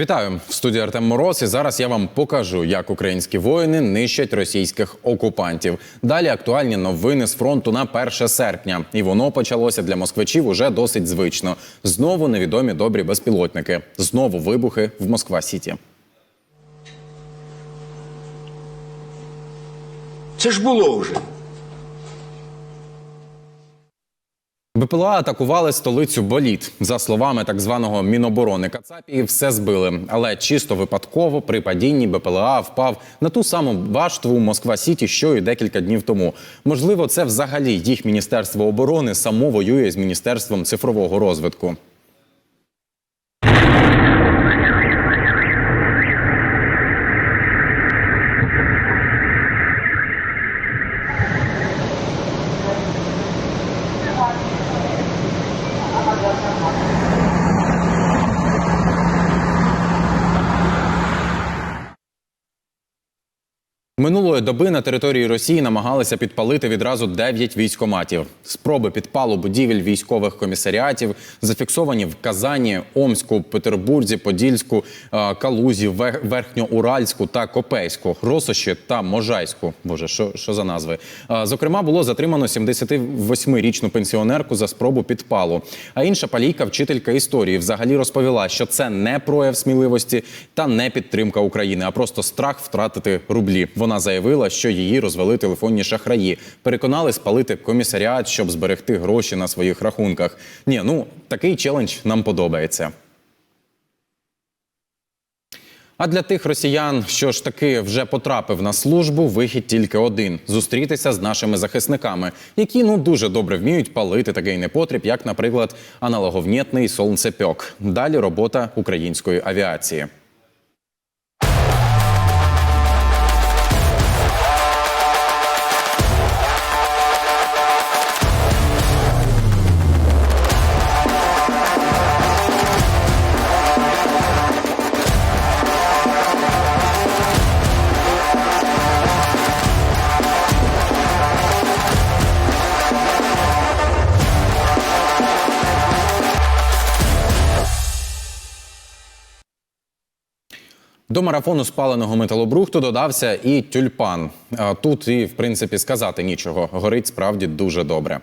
Вітаю в студії Артем Мороз. І зараз я вам покажу, як українські воїни нищать російських окупантів. Далі актуальні новини з фронту на 1 серпня, і воно почалося для москвичів уже досить звично. Знову невідомі добрі безпілотники. Знову вибухи в Москва Сіті. Це ж було вже. БПЛА атакували столицю Боліт. За словами так званого Міноборони Кацапії, все збили. Але чисто випадково при падінні БПЛА впав на ту саму башту Москва Сіті, що й декілька днів тому. Можливо, це взагалі їх міністерство оборони само воює з міністерством цифрового розвитку. Минулої доби на території Росії намагалися підпалити відразу 9 військоматів. Спроби підпалу будівель військових комісаріатів зафіксовані в Казані, Омську, Петербурзі, Подільську, е, Калузі, Верхньоуральську та Копейську, Росоші та Можайську. Боже, що, що за назви? Е, Зокрема, було затримано 78-річну пенсіонерку за спробу підпалу. А інша палійка, вчителька історії, взагалі розповіла, що це не прояв сміливості та не підтримка України, а просто страх втратити рублі. Вона заявила, що її розвели телефонні шахраї, переконали спалити комісаріат, щоб зберегти гроші на своїх рахунках. Ні, ну такий челендж нам подобається. А для тих росіян, що ж таки вже потрапив на службу, вихід тільки один зустрітися з нашими захисниками, які ну дуже добре вміють палити такий непотріб, як, наприклад, аналоговнєтний сонцепьок. Далі робота української авіації. До марафону спаленого металобрухту додався і тюльпан. Тут і в принципі сказати нічого. Горить справді дуже добре.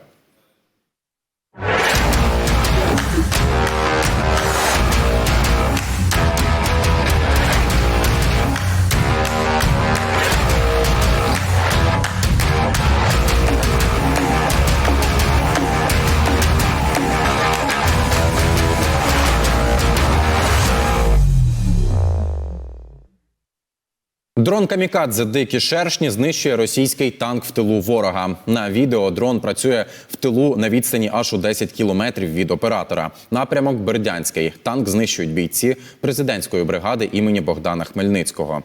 Дрон Камікадзе Дикі шершні знищує російський танк в тилу ворога. На відео дрон працює в тилу на відстані аж у 10 кілометрів від оператора. Напрямок Бердянський. Танк знищують бійці президентської бригади імені Богдана Хмельницького.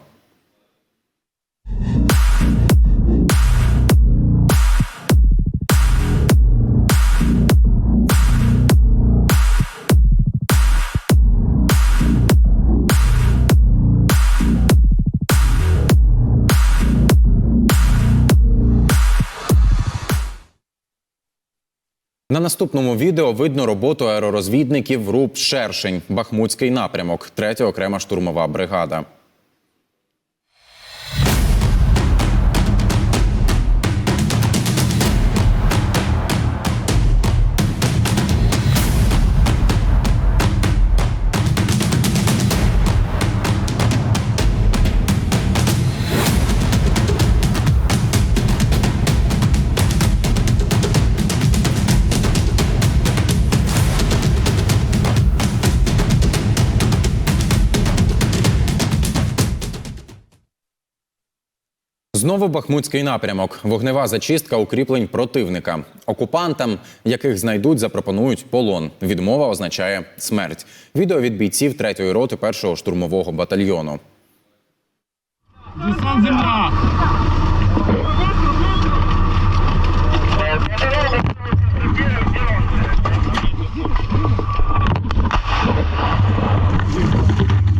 На наступному відео видно роботу аеророзвідників РУП Шершень, Бахмутський напрямок, третя окрема штурмова бригада. Знову Бахмутський напрямок. Вогнева зачистка укріплень противника. Окупантам, яких знайдуть, запропонують полон. Відмова означає смерть. Відео від бійців третьої роти першого штурмового батальйону.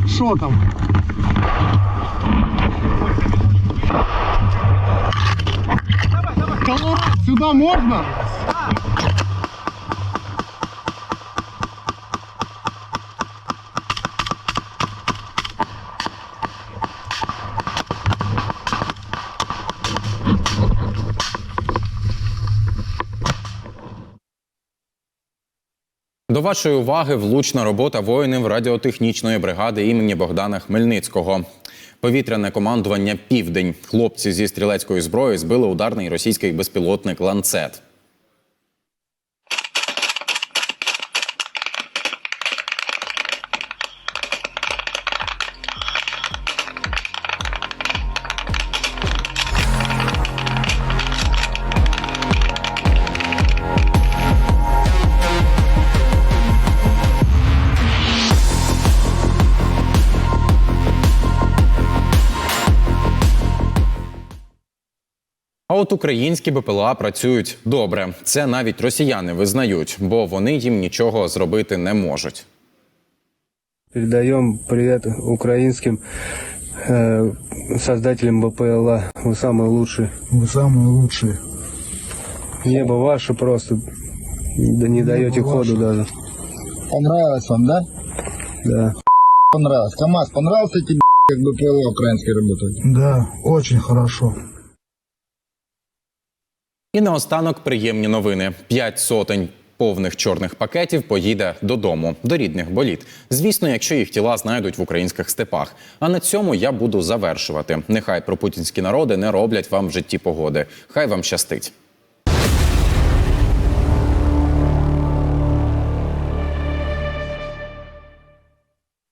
Що там? Сюда можно? До вашої уваги влучна робота воїнів радіотехнічної бригади імені Богдана Хмельницького. Повітряне командування Південь. Хлопці зі стрілецької зброї збили ударний російський безпілотник ланцет. от українські БПЛА працюють добре. Це навіть росіяни визнають, бо вони їм нічого зробити не можуть. Передаем привет украинским э, создателям БПЛА. Вы самые лучшие. Вы самые лучшие. Небо ваше просто. Да не даете ходу даже. Понравилось вам, да? Да. Понравилось. КамАЗ понравился тебе, как бы ПЛО украинский работает? Да, очень хорошо. І наостанок приємні новини: п'ять сотень. Повних чорних пакетів поїде додому до рідних боліт. Звісно, якщо їх тіла знайдуть в українських степах. А на цьому я буду завершувати. Нехай пропутінські народи не роблять вам в житті погоди. Хай вам щастить.